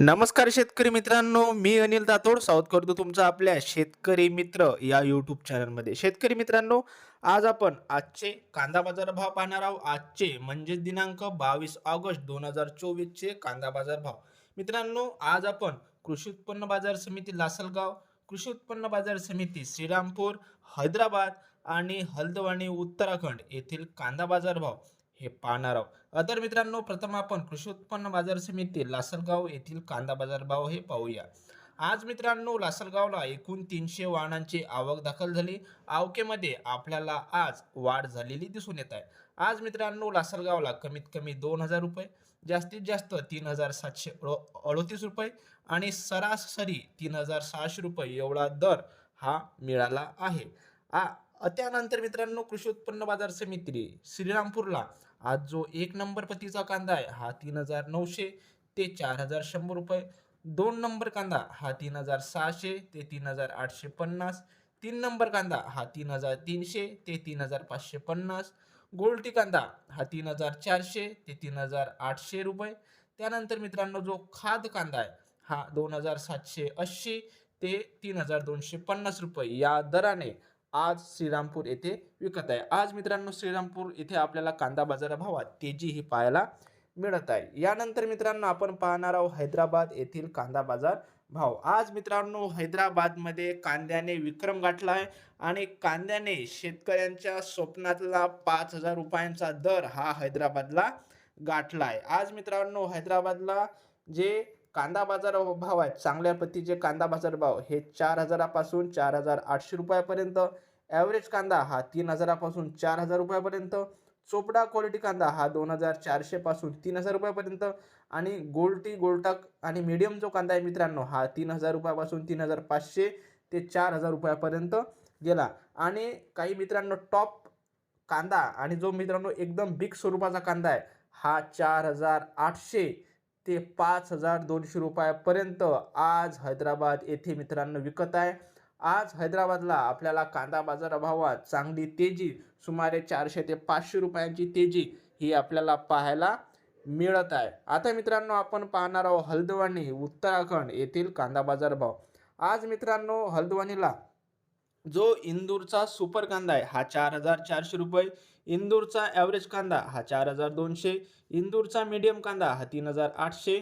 नमस्कार शेतकरी मित्रांनो मी अनिल दातोड. साऊथ करतो तुमचं आपल्या शेतकरी मित्र या यूट्यूब चॅनलमध्ये शेतकरी मित्रांनो आज आपण आजचे कांदा बाजार भाव पाहणार आहोत. आजचे म्हणजे दिनांक बावीस ऑगस्ट दोन हजार चोवीसचे कांदा बाजार भाव. मित्रांनो आज आपण कृषी उत्पन्न बाजार समिती लासलगाव कृषी उत्पन्न बाजार समिती श्रीरामपूर हैदराबाद आणि हल्दवाणी उत्तराखंड येथील कांदा बाजार भाव हे पाहणार आहोत. तर मित्रांनो प्रथम आपण कृषी उत्पन्न बाजार समिती लासलगाव येथील कांदा बाजार भाव हे पाहूया. आज मित्रांनो लासलगावला एकूण तीनशे वाहनांची आवक दाखल झाली. आवकेमध्ये आपल्याला आज वाढ झालेली दिसून येत आहे. आज मित्रांनो लासलगावला कमीत कमी दोन हजार रुपये जास्तीत जास्त तीन हजार सातशे अडो- अडोतीस रुपये आणि सरासरी तीन हजार सहाशे रुपये एवढा दर हा मिळाला आहे. आ त्यानंतर मित्रांनो कृषी उत्पन्न बाजार समिती श्रीरामपूरला. आज जो एक नंबर पतीचा कांदा आहे हा तीन हजार नऊशे ते चार हजार शंभर रुपये. दोन नंबर कांदा हा तीन हजार सहाशे ते तीन हजार आठशे पन्नास. तीन नंबर कांदा हा तीन हजार तीनशे ते तीन हजार पाचशे पन्नास. गोल्टी कांदा हा तीन हजार चारशे ते तीन हजार आठशे रुपये. त्यानंतर मित्रांनो जो खाद कांदा आहे हा दोन हजार सातशे ऐंशी ते तीन हजार दोनशे पन्नास रुपये. या दराने आज श्रीरामपूर येथे विकत आहे. आज मित्रांनो श्रीरामपूर येथे आपल्याला कांदा बाजार भावात तेजी ही पाहायला मिळत आहे. यानंतर मित्रांनो आपण पाहणार आहोत हैदराबाद येथील कांदा बाजार भाव. आज मित्रांनो हैदराबादमध्ये कांद्याने विक्रम गाठला आहे आणि कांद्याने शेतकऱ्यांच्या स्वप्नातला पाच हजार रुपयांचा दर हा हैदराबादला गाठला आहे. आज मित्रांनो हैदराबादला जे कांदा बाजार भाव आहेत चांगल्या पतीचे कांदा बाजार भाव हे चार हजारापासून चार हजार आठशे रुपयापर्यंत ॲव्हरेज कांदा हा तीन हजारापासून चार हजार रुपयापर्यंत. चोपडा क्वालिटी कांदा हा दोन हजार चारशेपासून तीन हजार रुपयापर्यंत. आणि गोल्टी गोल्टाक आणि मीडियम जो कांदा आहे मित्रांनो हा तीन हजार रुपयापासून तीन हजार पाचशे ते चार हजार रुपयापर्यंत गेला. आणि काही मित्रांनो टॉप कांदा आणि जो मित्रांनो एकदम बिग स्वरूपाचा कांदा आहे हा चार हजार आठशे ते पाच हजार दोनशे रुपयापर्यंत आज हैदराबाद येथे मित्रांनो विकत आहे. आज हैदराबादला आपल्याला कांदा बाजारभावात चांगली तेजी सुमारे चारशे ते पाचशे रुपयांची तेजी ही आपल्याला पाहायला मिळत आहे. आता मित्रांनो आपण पाहणार आहोत हल्द्वानी उत्तराखंड येथील कांदा बाजार भाव आज मित्रांनो हल्द्वानीला जो इंदूरचा सुपर कांदा आहे हा चार हजार चारशे रुपये इंदूरचा ॲव्हरेज कांदा हा चार हजार दोनशे इंदूरचा मीडियम कांदा हा तीन हजार आठशे.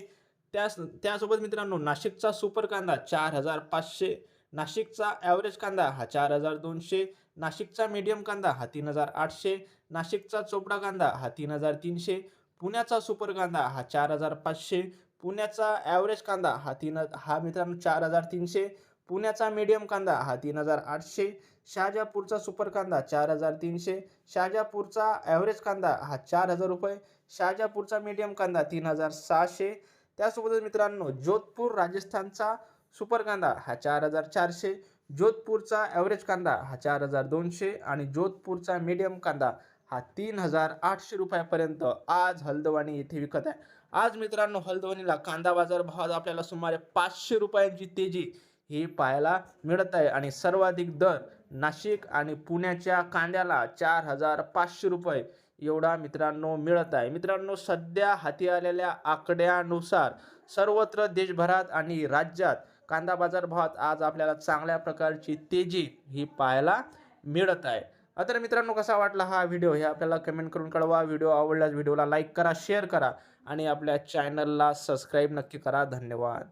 त्यास त्यासोबत मित्रांनो नाशिकचा सुपर कांदा चार हजार पाचशे नाशिकचा ॲव्हरेज कांदा हा चार हजार दोनशे नाशिकचा मीडियम कांदा हा तीन हजार आठशे नाशिकचा चोपडा कांदा हा तीन हजार तीनशे पुण्याचा सुपर कांदा हा चार हजार पाचशे पुण्याचा ॲव्हरेज कांदा हा तीन हा मित्रांनो चार हजार तीनशे पुण्याचा मीडियम कांदा हा तीन हजार आठशे शहाजापूरचा सुपर कांदा चार हजार तीनशे शहाजापूरचा ॲव्हरेज कांदा हा चार हजार रुपये शहाजापूरचा मीडियम कांदा तीन हजार सहाशे. त्यासोबतच मित्रांनो जोधपूर राजस्थानचा सुपर कांदा हा चार हजार चारशे जोधपूरचा ॲव्हरेज कांदा हा चार हजार दोनशे आणि जोधपूरचा मीडियम कांदा हा तीन हजार आठशे रुपयापर्यंत आज हल्दवानी येथे विकत आहे. आज मित्रांनो हल्दवानीला कांदा बाजार भावात आपल्याला सुमारे पाचशे रुपयांची तेजी ही पाहायला मिळत आहे आणि सर्वाधिक दर नाशिक आणि पुण्याच्या कांद्याला चार हजार पाचशे रुपये एवढा मित्रांनो मिळत आहे. मित्रांनो सध्या हाती आलेल्या आकड्यानुसार सर्वत्र देशभरात आणि राज्यात कांदा बाजार भावात आज आपल्याला चांगल्या प्रकारची तेजी ही पाहायला मिळत आहे. तर मित्रांनो कसा वाटला हा व्हिडिओ हे आपल्याला कमेंट करून कळवा. व्हिडिओ आवडल्यास व्हिडिओला लाईक करा शेअर करा आणि आपल्या चॅनलला सबस्क्राईब नक्की करा. धन्यवाद.